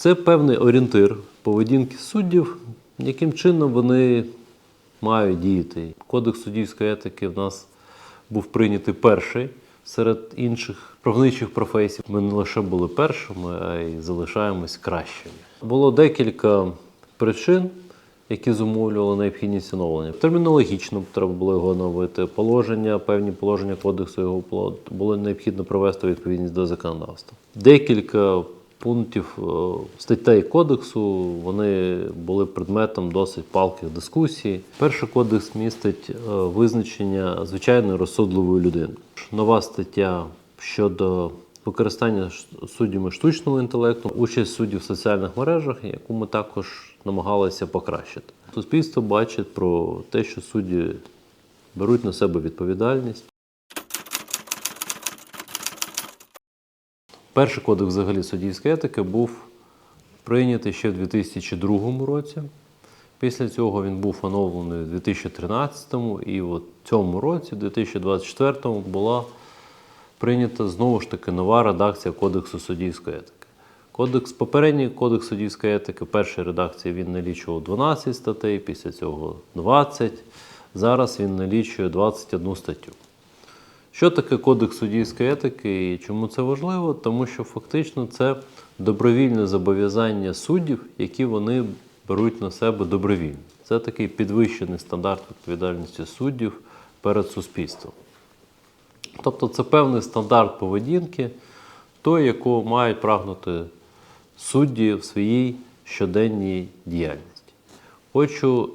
Це певний орієнтир поведінки суддів, яким чином вони мають діяти. Кодекс суддівської етики в нас був прийнятий перший серед інших правничих професій. Ми не лише були першими, а й залишаємось кращими. Було декілька причин, які зумовлювали необхідність оновлення. Термінологічно треба було його оновити. Положення, певні положення кодексу його було- необхідно привести відповідність до законодавства. Декілька пунктів е, статей кодексу вони були предметом досить палких дискусій. Перший кодекс містить е, визначення звичайної розсудливої людини. Нова стаття щодо використання суддями штучного інтелекту, участь суддів в соціальних мережах, яку ми також намагалися покращити. Суспільство бачить про те, що судді беруть на себе відповідальність. Перший кодекс взагалі суддівської етики був прийнятий ще в 2002 році. Після цього він був оновлений у 2013 і в цьому році, в 2024, була прийнята знову ж таки нова редакція Кодексу суддівської етики. Кодекс, попередній кодекс суддівської етики, першої редакції він налічував 12 статей, після цього 20. Зараз він налічує 21 статтю. Що таке кодекс суддівської етики і чому це важливо? Тому що фактично це добровільне зобов'язання суддів, які вони беруть на себе добровільно. Це такий підвищений стандарт відповідальності суддів перед суспільством. Тобто це певний стандарт поведінки, той, якого мають прагнути судді в своїй щоденній діяльності. Хочу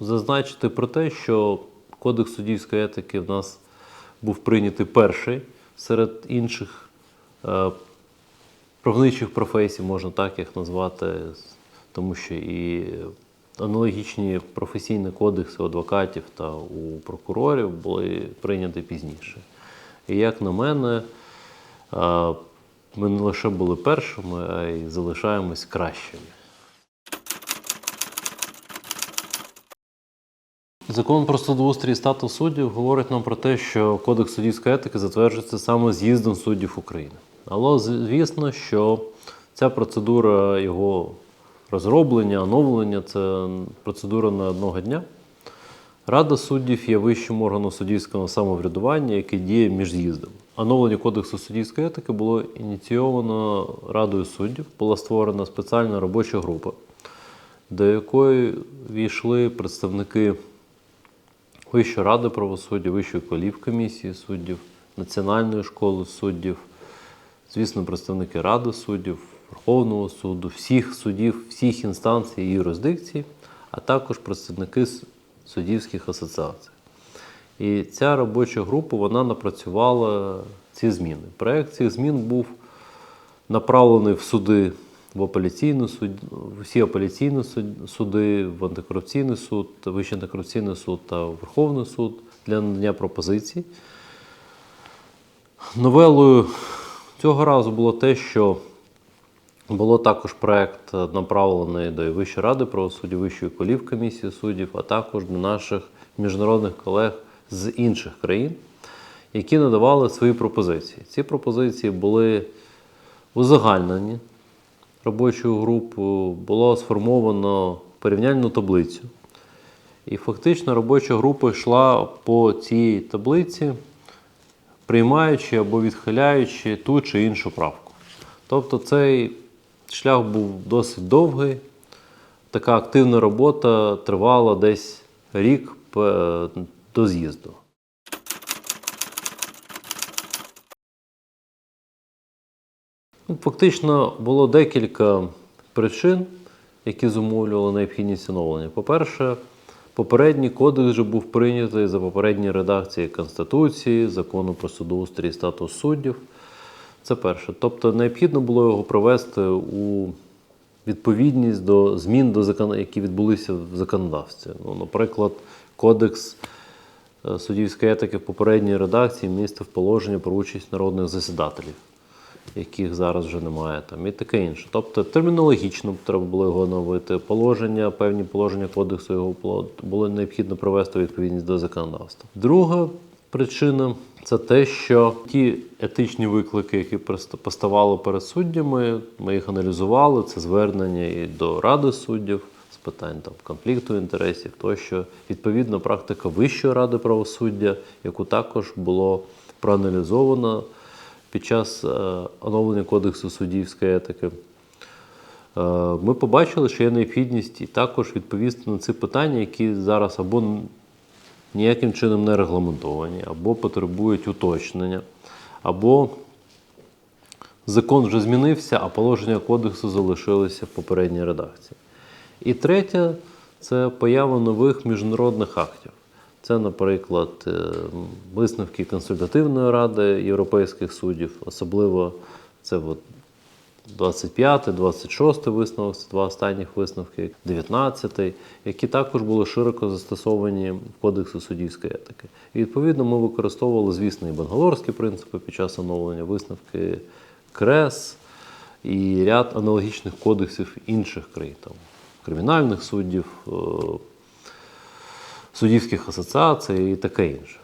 зазначити про те, що Кодекс суддівської етики в нас був прийнятий перший серед інших е, правничих професій, можна так їх назвати, тому що і аналогічні професійні кодекси у адвокатів та у прокурорів були прийняті пізніше. І як на мене, е, ми не лише були першими, а й залишаємось кращими. Закон про судоустрій і статус суддів говорить нам про те, що Кодекс суддівської етики затверджується саме з'їздом суддів України. Але звісно, що ця процедура його розроблення, оновлення це процедура не одного дня. Рада суддів є вищим органом суддівського самоврядування, який діє між з'їздами. Оновлення Кодексу суддівської етики було ініційовано Радою суддів, була створена спеціальна робоча група, до якої війшли представники Вищої ради правосуддя, Вищої кваліфкомісії суддів, Національної школи суддів, звісно, представники Ради суддів, Верховного суду, всіх судів, всіх інстанцій і юрисдикцій, а також представники суддівських асоціацій. І ця робоча група вона напрацювала ці зміни. Проект цих змін був направлений в суди в апеляційну суд, в усі апеляційні суди, в антикорупційний суд, Вищий антикорупційний суд та Верховний суд для надання пропозицій. Новелою цього разу було те, що було також проект направлений до Вищої ради правосуддя, Вищої кваліфкомісії суддів, а також до наших міжнародних колег з інших країн, які надавали свої пропозиції. Ці пропозиції були узагальнені робочою групою, було сформовано порівняльну таблицю. І фактично робоча група йшла по цій таблиці, приймаючи або відхиляючи ту чи іншу правку. Тобто цей шлях був досить довгий. Така активна робота тривала десь рік е, до з'їзду. Фактично було декілька причин, які зумовлювали необхідність оновлення. По-перше, попередній кодекс вже був прийнятий за попередньої редакції Конституції, закону про судоустрій і статус суддів. Це перше. Тобто необхідно було його провести у відповідність до змін, до закон... які відбулися в законодавстві. Ну, наприклад, кодекс е, суддівської етики в попередній редакції містив положення про участь народних засідателів, яких зараз вже немає там, і таке інше. Тобто термінологічно треба було його оновити. Положення, певні положення кодексу його було, було необхідно привести у відповідність до законодавства. Друга причина це те, що ті етичні виклики, які поставали перед суддями, ми їх аналізували. Це звернення і до Ради суддів питань там, конфлікту інтересів, тощо відповідно практика Вищої ради правосуддя, яку також було проаналізовано під час е, оновлення Кодексу суддівської етики. Ми побачили, що є необхідність і також відповісти на ці питання, які зараз або ніяким чином не регламентовані, або потребують уточнення, або закон вже змінився, а положення кодексу залишилися в попередній редакції. І третє це поява нових міжнародних актів. Це, наприклад, е, висновки консультативної ради європейських суддів, особливо це от 25, 26 висновок, це два останніх висновки, 19, які також були широко застосовані в Кодексу суддівської етики. І відповідно ми використовували, звісно, і бенгалорські принципи під час оновлення, висновки КРЕС і ряд аналогічних кодексів інших країн, там, кримінальних суддів, е, суддівських асоціацій і таке інше.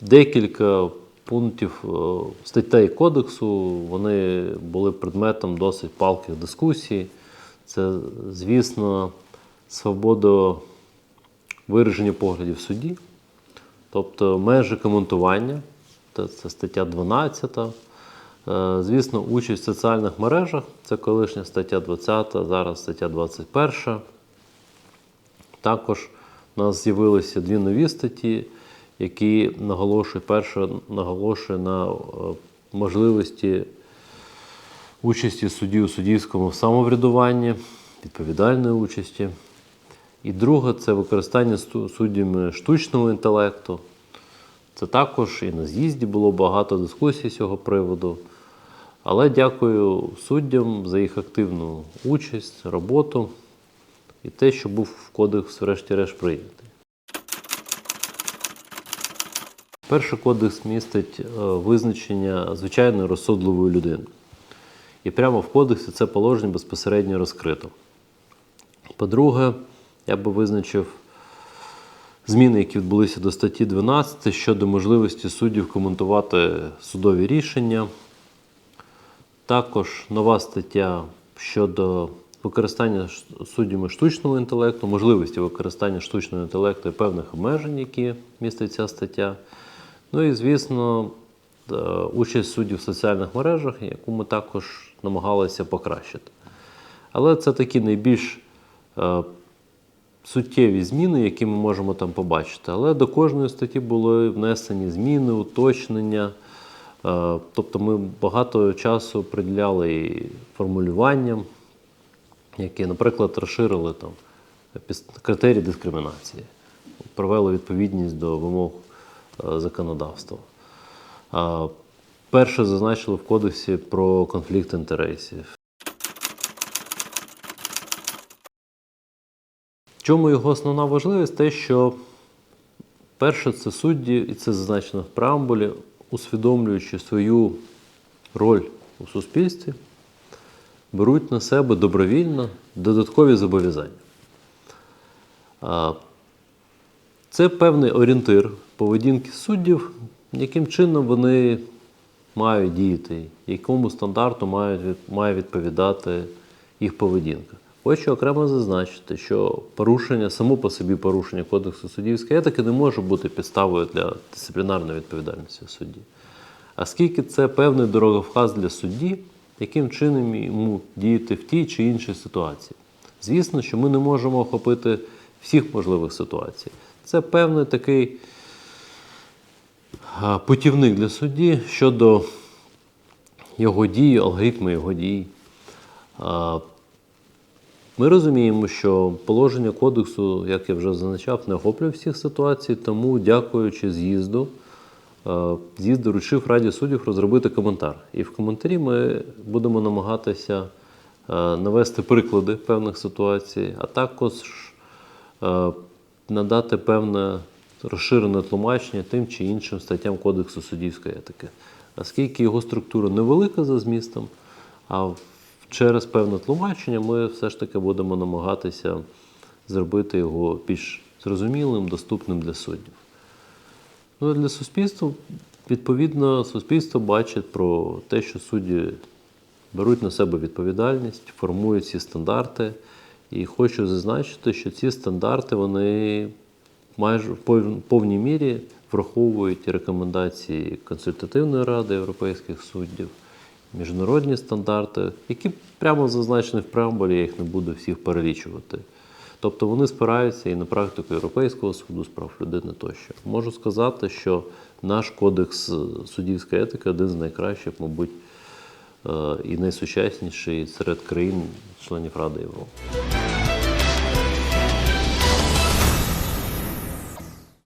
Декілька пунктів е, статей кодексу вони були предметом досить палких дискусій. Це, звісно, свобода вираження поглядів в суді, тобто межі коментування, це стаття 12. Е, Звісно, участь в соціальних мережах, це колишня стаття 20, зараз стаття 21. Також у нас з'явилися дві нові статті, які наголошують, перша наголошує на е, можливості участі судді у суддівському самоврядуванні, відповідальної участі. І друга це використання суддями штучного інтелекту. Це також і на з'їзді було багато дискусій з цього приводу. Але дякую суддям за їх активну участь, роботу і те, що був в кодекс, врешті-решт, прийнятий. Перший кодекс містить е, визначення звичайної розсудливої людини. І прямо в кодексі це положення безпосередньо розкрито. По-друге, я би визначив зміни, які відбулися до статті 12 щодо можливості суддів коментувати судові рішення. Також нова стаття щодо використання суддями штучного інтелекту, можливості використання штучного інтелекту і певних обмежень, які містить ця стаття. Ну і, звісно, е, участь суддів в соціальних мережах, яку ми також намагалися покращити. Але це такі найбільш е, суттєві зміни, які ми можемо там побачити. Але до кожної статті були внесені зміни, уточнення. Е, Тобто ми багато часу приділяли і формулюванням, які, наприклад, розширили там критерії дискримінації, провели відповідність до вимог е, законодавства. Перше зазначили в кодексі про конфлікт інтересів. Чому його основна важливість? Те, що перше, це судді, і це зазначено в преамбулі, усвідомлюючи свою роль у суспільстві, беруть на себе добровільно додаткові зобов'язання. Це певний орієнтир поведінки суддів, яким чином вони мають діяти, якому стандарту має відповідати їх поведінка. Хочу окремо зазначити, що порушення, само по собі порушення Кодексу суддівської етики не може бути підставою для дисциплінарної відповідальності судді. А скільки це певний дороговказ для судді, яким чином йому діяти в тій чи іншій ситуації. Звісно, що ми не можемо охопити всіх можливих ситуацій. Це певний такий путівник для судді щодо його дії, алгоритми його дій. Ми розуміємо, що положення кодексу, як я вже зазначав, не охоплює всіх ситуацій, тому, дякуючи з'їзду, е, з'їзд доручив Раді суддів розробити коментар. І в коментарі ми будемо намагатися е, навести приклади певних ситуацій, а також е, надати певне розширене тлумачення тим чи іншим статтям Кодексу суддівської етики. Оскільки його структура невелика за змістом, а через певне тлумачення ми все ж таки будемо намагатися зробити його більш зрозумілим, доступним для суддів. Ну, для суспільства, відповідно, суспільство бачить про те, що судді беруть на себе відповідальність, формують ці стандарти. І хочу зазначити, що ці стандарти вони майже в повній мірі враховують рекомендації Консультативної ради європейських суддів, міжнародні стандарти, які прямо зазначені в преамбулі, я їх не буду всіх перелічувати. Тобто вони спираються і на практику Європейського суду з прав людини тощо. Можу сказати, що наш кодекс е, суддівської етики один з найкращих, мабуть, е, і найсучасніший серед країн-членів Ради Європи.